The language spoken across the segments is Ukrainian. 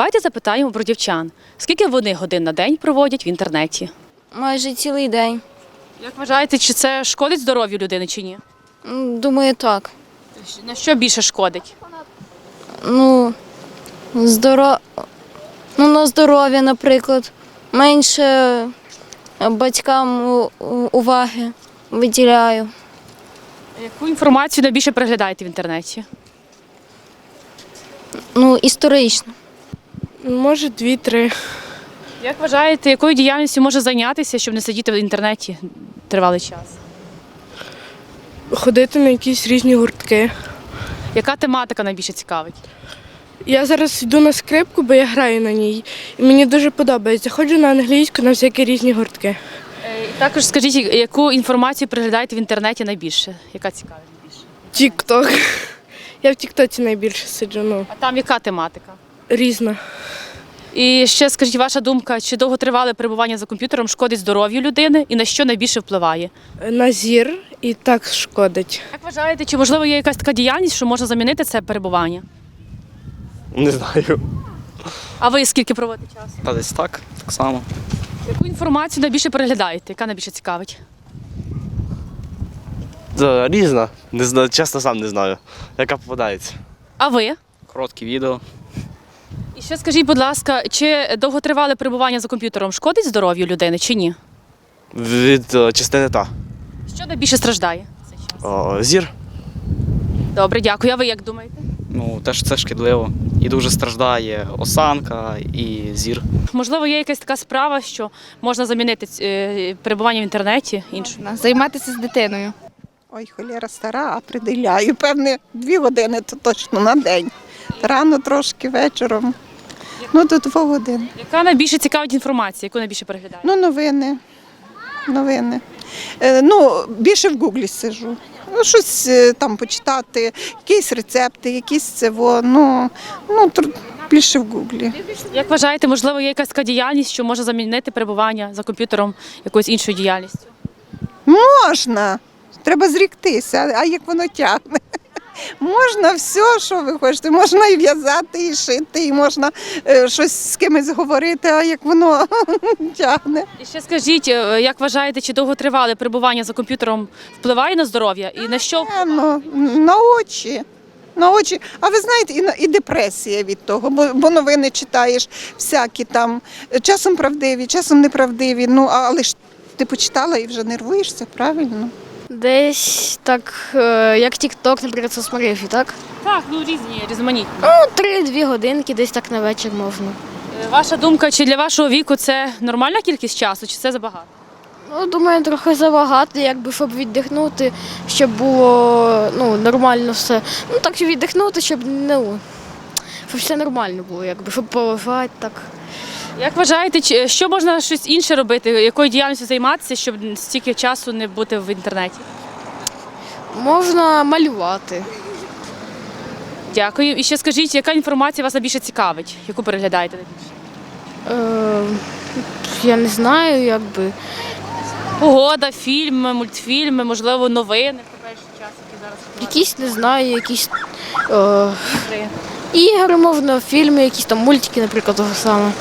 Давайте запитаємо про дівчан. Скільки вони годин на день проводять в інтернеті? Майже цілий день. Як вважаєте, чи це шкодить здоров'ю людини чи ні? Думаю, так. На що більше шкодить? Ну, здоро... ну на здоров'я, наприклад. Менше е, батькам уваги виділяю. Яку інформацію найбільше переглядаєте в інтернеті? Ну, історично. Може, дві-три. Як вважаєте, якою діяльністю може зайнятися, щоб не сидіти в інтернеті тривалий час? Ходити на якісь різні гуртки. Яка тематика найбільше цікавить? Я зараз йду на скрипку, бо я граю на ній. І мені дуже подобається. Ходжу на англійську на всякі різні гуртки. Також скажіть, яку інформацію переглядаєте в інтернеті найбільше? Яка цікавить найбільше? Тік-ток. Я в Тіктоці найбільше сиджу. Ну, А там яка тематика? Різна. І ще скажіть, ваша думка, чи довготривале перебування за комп'ютером шкодить здоров'ю людини і на що найбільше впливає? На зір і так шкодить. Як вважаєте, чи можливо є якась така діяльність, що може замінити це перебування? Не знаю. А ви скільки проводите часу? Та десь так, так само. Яку інформацію найбільше переглядаєте? Яка найбільше цікавить? Це різна. Не знаю, чесно сам не знаю, яка попадається. А ви? Короткі відео. І ще скажіть, будь ласка, чи довготривале перебування за комп'ютером шкодить здоров'ю людини чи ні? Від е, частини та. Що найбільше страждає? цей час? О, зір. Добре, дякую. А ви як думаєте? Ну, теж це шкідливо. І дуже страждає осанка і зір. Можливо, є якась така справа, що можна замінити е, перебування в інтернеті іншою? Займатися з дитиною. Ой, холєра стара, а приділяю. Певне, дві години то точно на день. Рано трошки, вечором. Ну, до двох годин. Яка найбільше цікавить інформація, яку найбільше переглядаєте? Ну, новини. Новини. Е, ну, більше в гуглі сижу. Ну, щось е, там почитати, якісь рецепти, якісь цево. Ну, ну тр- більше в гуглі. Як вважаєте, можливо, є якась така діяльність, що може замінити перебування за комп'ютером якоюсь іншою діяльністю? Можна. Треба зріктися, а як воно тягне. Можна все, що ви хочете. Можна і в'язати, і шити, і можна е, щось з кимось говорити, а як воно тягне. І ще скажіть, е, як вважаєте, чи довготривале перебування за комп'ютером впливає на здоров'я і на що? Певно, на очі. На очі. А ви знаєте, і, на- і депресія від того, бо, бо новини читаєш всякі там, е, часом правдиві, часом неправдиві. Ну, а- але ж ти почитала і вже нервуєшся, правильно? Десь так, е, як TikTok, наприклад, соцмережі, так? Так, ну різні, різноманітні. Ну, три-дві годинки, десь так на вечір можна. Е, Ваша думка, чи для вашого віку це нормальна кількість часу, чи це забагато? Ну, думаю, трохи забагато, якби щоб віддихнути, щоб було ну, нормально все. Ну так, щоб віддихнути, щоб ну, щоб все нормально було, якби, щоб полежати так. Як вважаєте, що можна щось інше робити, якою діяльністю займатися, щоб стільки часу не бути в інтернеті? Можна малювати. Дякую. І ще скажіть, яка інформація вас найбільше цікавить, яку переглядаєте найбільше? Е, я не знаю, якби. Погода, фільми, мультфільми, можливо, новини про перший час, які зараз Якісь не знаю, якісь е, популярні. Ігри, можна, фільми, якісь там мультики, наприклад, того саме.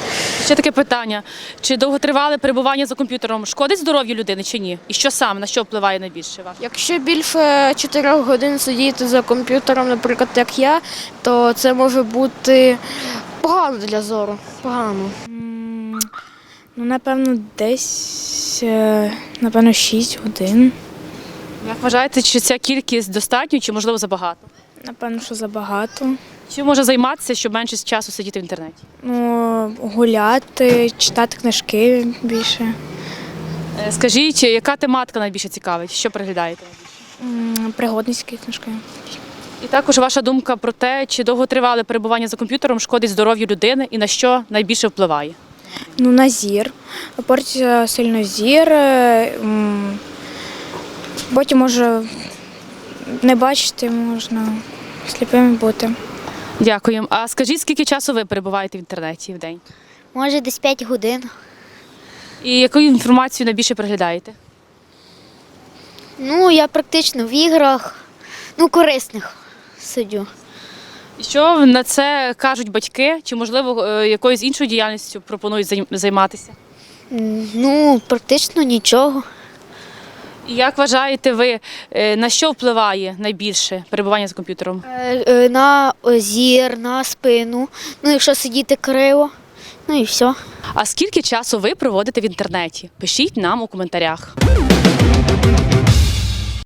Ще таке питання: чи довготривале перебування за комп'ютером шкодить здоров'ю людини чи ні? І що саме на що впливає найбільше? ваше? Якщо більше 4 годин сидіти за комп'ютером, наприклад, як я, то це може бути погано для зору. Погано. Ну, напевно, десь, е, напевно, 6 годин. Як вважаєте, чи ця кількість достатньо, чи можливо забагато? Напевно, що забагато. Чим може займатися, щоб менше часу сидіти в інтернеті? Ну, гуляти, читати книжки більше. Е, Скажіть, яка тематика найбільше цікавить? Що переглядаєте? М, Пригодницькі книжки. І також ваша думка про те, чи довготривале перебування за комп'ютером шкодить здоров'ю людини і на що найбільше впливає? Ну, на зір. Портиться сильно зір. е, м, Потім може не бачити, можна сліпими бути. Дякую. А скажіть, скільки часу ви перебуваєте в інтернеті в день? Може, десь 5 годин. І яку інформацію найбільше переглядаєте? Ну, я практично в іграх, ну, корисних сидю. І Що на це кажуть батьки? Чи можливо е, якоюсь іншою діяльністю пропонують займ- займатися? М, Ну, практично нічого. І як вважаєте ви, е, на що впливає найбільше перебування за комп'ютером? Е, е, На зір, на спину. Ну, якщо сидіти криво, ну і все. А скільки часу ви проводите в інтернеті? Пишіть нам у коментарях.